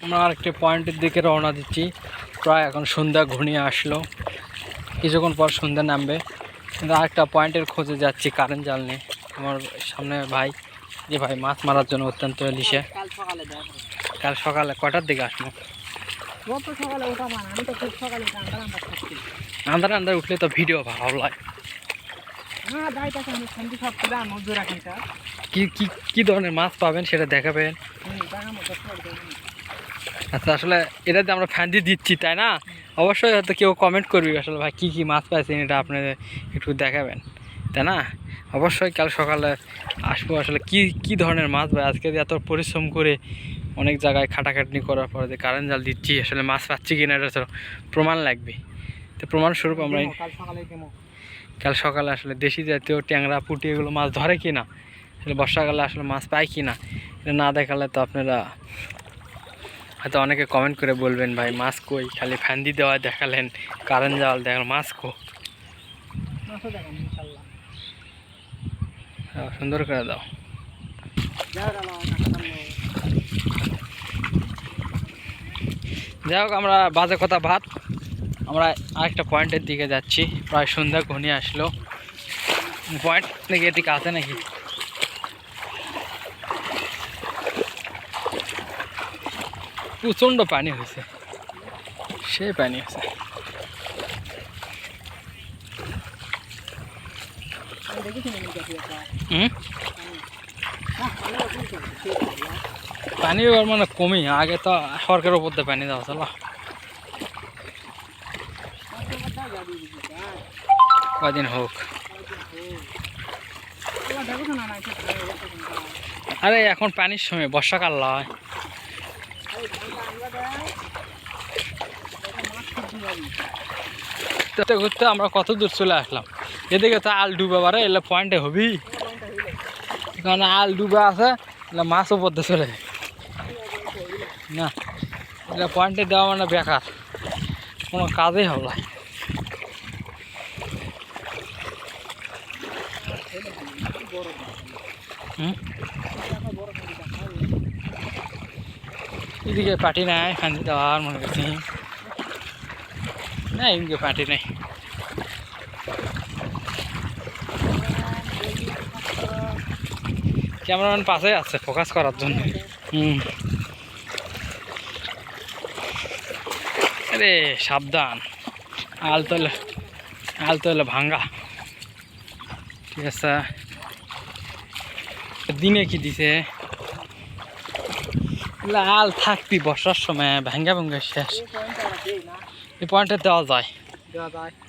আমরা আরেকটি পয়েন্টের দিকে রওনা দিচ্ছি। প্রায় এখন সন্ধ্যা ঘনিয়ে আসলো। কিছুক্ষণ পর সন্ধ্যা নামবে। কিন্তু আরেকটা পয়েন্টের খোঁজে যাচ্ছি কারেন্ট জাল নিয়ে। আমার সামনে ভাই যে ভাই মাছ মারার জন্য অত্যন্ত লিসে কাল সকালে কটার দিকে আসব? আন্দার আন্দার আন্ধার আন্ধার উঠলে তো ভিডিও ভালো লাগে। হ্যাঁ কি কি ধরনের মাছ পাবেন সেটা দেখাবেন হুম দেখা মতো সব দেখুন আচ্ছা আসলে এটা যে আমরা ফ্যান দিয়ে দিচ্ছি তাই না? অবশ্যই হয়তো কেউ কমেন্ট করবি আসলে ভাই কী কী মাছ পাইছেন এটা আপনাদের একটু দেখাবেন তাই না? অবশ্যই কাল সকালে আসব আসলে কি কি ধরনের মাছ ভাই? আজকে এত পরিশ্রম করে অনেক জায়গায় খাটাখাটনি করার পরে যে কারেন্ট জাল দিচ্ছি আসলে মাছ পাচ্ছি কিনা এটা তো প্রমাণ লাগবে। তো প্রমাণস্বরূপ আমরা কাল সকালে দেবো কাল সকালে আসলে দেশি জাতীয় ট্যাংরা পুঁটি এগুলো মাছ ধরে কি না আসলে বর্ষাকালে আসলে মাছ পায় কি না এটা না দেখালে তো আপনারা হয়তো অনেকে কমেন্ট করে বলবেন ভাই মাছ কই? খালি ফ্যান্দি দেওয়া দেখালেন কারেন্ট জাল দেখাল মাছ কো? হ্যাঁ, সুন্দর করে দাও। যাই হোক আমরা বাজে কথা ভাত। আমরা আরেকটা পয়েন্টের দিকে যাচ্ছি। প্রায় সন্ধ্যা ঘনিয়ে আসলো। পয়েন্ট নাকি এদিকে আছে নাকি? প্রচণ্ড পানি হয়েছে সে পানি আছে? পানি এবার মানে কমই আগে তো সরকারের উপর দিয়ে পানি দেওয়া চলো। কদিন হোক। আরে এখন পানির সময় বর্ষাকাল লয় এই ধানটা আনবা দেয়, দেখো মাছ খুব যাবি। ঘুরতে ঘুরতে আমরা কত দূর চলে আসলাম। এদিকে তো আল ডুবে বারে, এলে পয়েন্টে হবি। কারণ আল ডুবে আছে, এলে মাছও পড়তে চলে। না, এলে পয়েন্টে দেওয়া মানে বেকার। কোনো কাজেই হবে না। এদিকে পাটি নাই খান্দি দেওয়ার মনে করছি। না এদিকে পাটি নাই। ক্যামেরাম্যান পাশে আছে, ফোকাস করার জন্য। হুম। আরে, সাবধান। আল তোলে আল তোলে ভাঙ্গা। ঠিক আছে। দিনে কি দিছে? আল থাকবি বর্ষার সময়, ভাঙ্গা ভাঙ্গা শেষ। এই পয়েন্টটা দেওয়া যায়।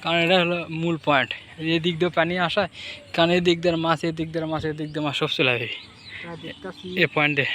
কারণ এটা হলো মূল পয়েন্ট এদিক দিয়ে পানি আসায় কারণ এদিক দিয়ে মাছ এদিক দিয়ে মাছ এদিক দিয়ে মাছ সব চলে যাবে। এ পয়েন্টে